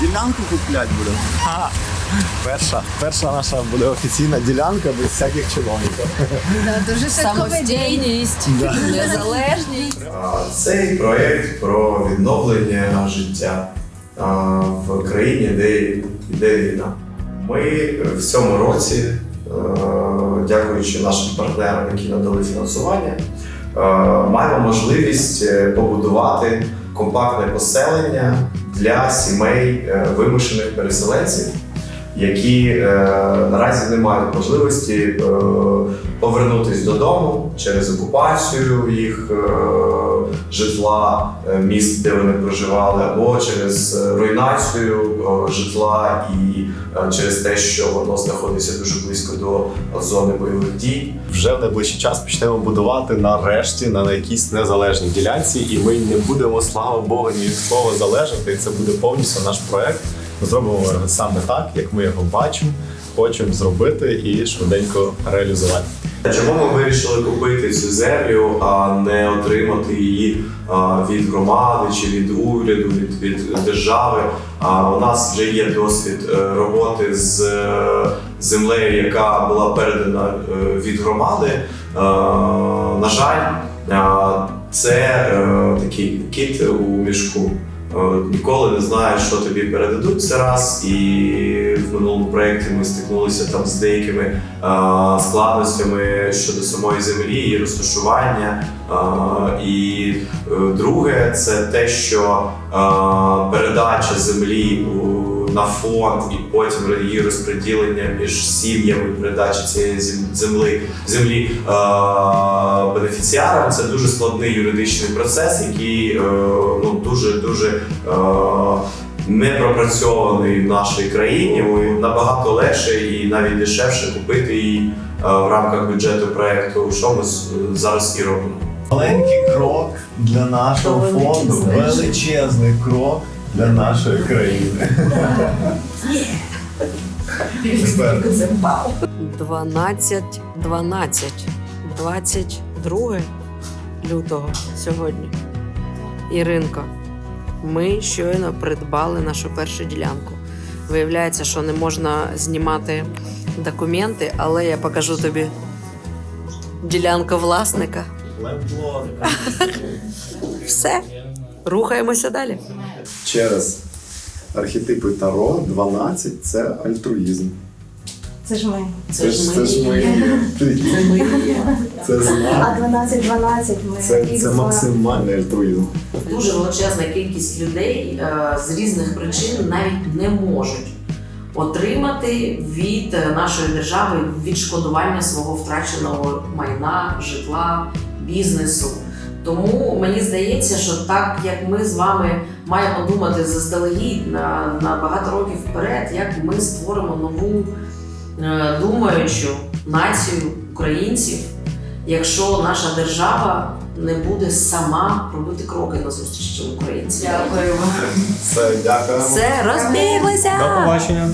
Ділянку купляти будемо? Перша, перша наша буде офіційна ділянка без всяких чиновників. Дуже самостійність, незалежність. Цей проєкт про відновлення життя в країні, де йде війна. Ми в цьому році, дякуючи нашим партнерам, які надали фінансування, маємо можливість е, побудувати компактне поселення для сімей е, вимушених переселенців, які е, наразі не мають можливості е, повернутися додому через окупацію їх е, житла, е, міст, де вони проживали, або через е, руйнацію е, житла і е, через те, що воно знаходиться дуже близько до зони бойових дій. Вже в найближчий час почнемо будувати нарешті на якійсь незалежній ділянці, і ми не будемо, слава Богу, ні від кого залежати. Це буде повністю наш проект. Зробимо саме так, як ми його бачимо, хочемо зробити і швиденько реалізувати. Чому ми вирішили купити цю землю, а не отримати її від громади чи від уряду, від, від держави? А у нас вже є досвід е, роботи з е, землею, яка була передана е, від громади. На жаль, це такий кіт у мішку. Е, Ніколи не знаєш, що тобі передадуть це раз, і в минулому проєкті ми стикнулися там з деякими е, складностями щодо самої землі і розташування. Е, І друге, це те, що е, передача землі у- на фонд і потім її розподілення між сім'ями, передача цієї зем- землі, землі е, бенефіціарам це дуже складний юридичний процес, який е, ну, дуже дуже е, не пропрацьований в нашій країні. Набагато легше і навіть дешевше купити її е, в рамках бюджету проекту, що ми зараз і робимо. Маленький крок для нашого фонду, величезний крок для нашої країни. Тепер 12, 12, 22 лютого сьогодні. Іринко, ми щойно придбали нашу першу ділянку. Виявляється, що не можна знімати документи, але я покажу тобі ділянку власника. Все, рухаємося далі. через архетипи Таро 12 це альтруїзм. Це ж ми. Це ж це ж ми. Це А знак. 12-12 ми. Це, це максимальний альтруїзм. Дуже величезна кількість людей е, з різних причин навіть не можуть отримати від е, нашої держави відшкодування свого втраченого майна, житла, бізнесу. Тому мені здається, що так як ми з вами маємо думати заздалегідь на, на багато років вперед, як ми створимо нову е, думаючу націю українців, якщо наша держава не буде сама робити кроки на зустріч українцям. Дякую вам. Все, дякуємо. Все, розбіглися. До побачення.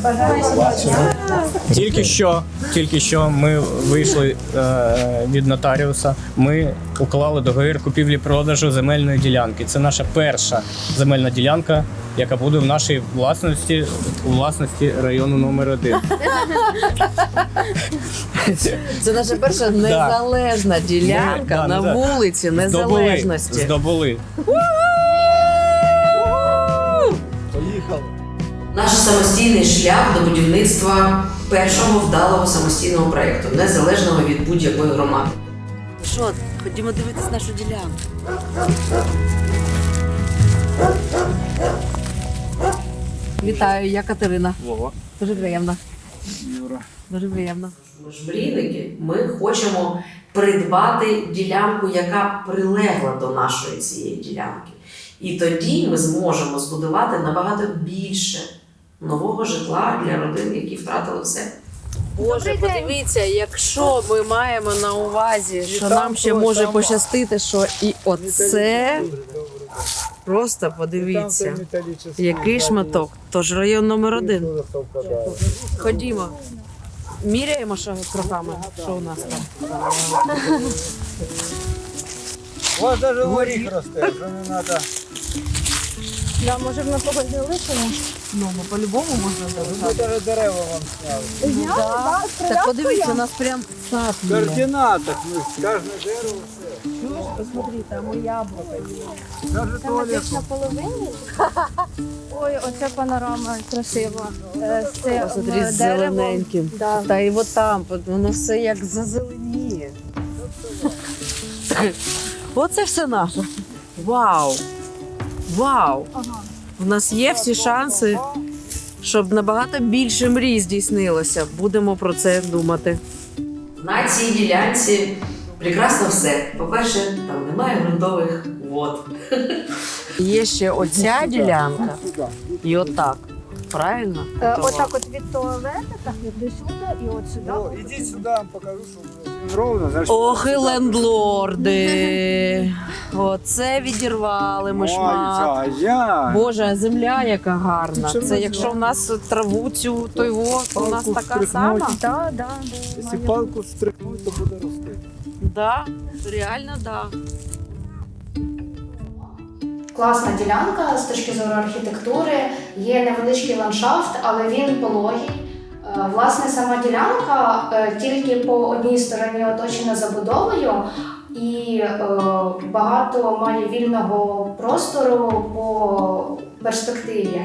Тільки що, тільки що ми вийшли е, від нотаріуса. Ми уклали договір купівлі-продажу земельної ділянки. Це наша перша земельна ділянка, яка буде в нашій власності у власності району номер 1 Це наша перша незалежна ділянка на вулиці незалежності. Здобули. Поїхали. Наш самостійний шлях до будівництва першого вдалого самостійного проєкту, незалежного від будь-якої громади. Що, ходімо дивитись нашу ділянку. Вітаю, я Катерина. Вова. Дуже приємно. Юра. Дуже приємно. Ми ж мрійники. Ми хочемо придбати ділянку, яка прилегла до нашої цієї ділянки. І тоді ми зможемо збудувати набагато більше нового житла для родин, які втратили все. Боже, подивіться, якщо ми маємо на увазі, що нам ще може пощастити, що і оце просто подивіться, який шматок. Тож район номер один. Ходімо. Міряємо що кроками, що у нас там. У вас навіть горіх росте, вже не треба. Да, може б когось не лишимо? Ну, ми по-любому можна Ми навіть дерева вам сняли. Зняли, да, Так подивіться, у нас прям сад координатах ми ж кожне дерево Чуєш, посмотри, там у яблука є. Даже Це туалет. десь на половині. Ой, оце панорама красива. Е, З цим Посмотри, з деревом. зелененьким. Да. Та і от там, от воно все як зазеленіє. Оце все наше. Вау! Вау! Ага. У нас є всі шанси, щоб набагато більше мрій здійснилося. Будемо про це думати. На цій ділянці прекрасно все. По-перше, там немає ґрунтових вод. Є ще оця ділянка і отак. Правильно? Е, Отак от від туалета, так іди сюди і от сюди. О, ідіть сюди, я вам покажу, що ровно. значить, Ох, і лендлорди. Оце відірвали ми Ой, шмат. я. Боже, а земля яка гарна. Це якщо в нас траву цю той во, то у нас така сама. Да, да, Якщо має палку стрикнуть, то буде рости. Да, реально да. Класна ділянка з точки зору архітектури. Є невеличкий ландшафт, але він пологий. Е, Власне, сама ділянка е, тільки по одній стороні оточена забудовою, і е, багато має вільного простору по перспективі.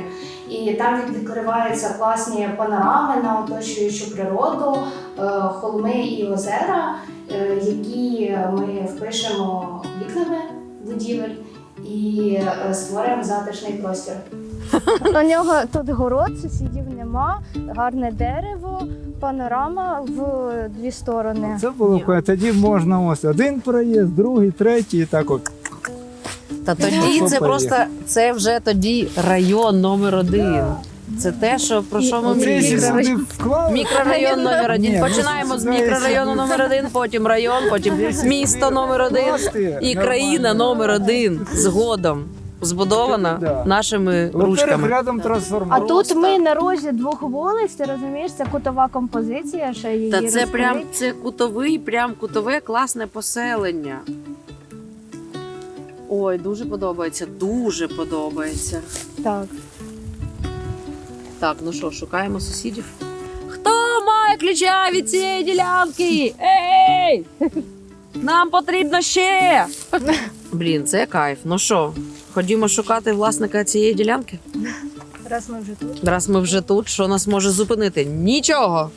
І там відкриваються класні панорами на оточуючу природу, е, холми і озера, е, які ми впишемо вікнами будівель і е, створюємо затишний простір. У нього тут город, сусідів нема, гарне дерево, панорама в дві сторони. Це було тоді можна ось один проїзд, другий, третій, і так от. Та тоді це поїхали. просто це вже тоді район номер один. Це те, що про що ми мріємо. Мікрорайон номер один. Ну, Починаємо з мікрорайону номер один, потім район, потім місто номер один і країна номер один згодом збудована Да. нашими ручками. рядом А тут ми на розі двох вулиць, ти розумієш, це кутова композиція, ще її Та це розкрить. прям це кутовий, прям кутове класне поселення. Ой, дуже подобається, дуже подобається. Так. Так, ну що, шукаємо сусідів. Хто має ключа від цієї ділянки? Ей! Нам потрібно ще. Блін, це кайф. Ну що, ходімо шукати власника цієї ділянки? Раз ми вже тут. Раз ми вже тут, що нас може зупинити? Нічого.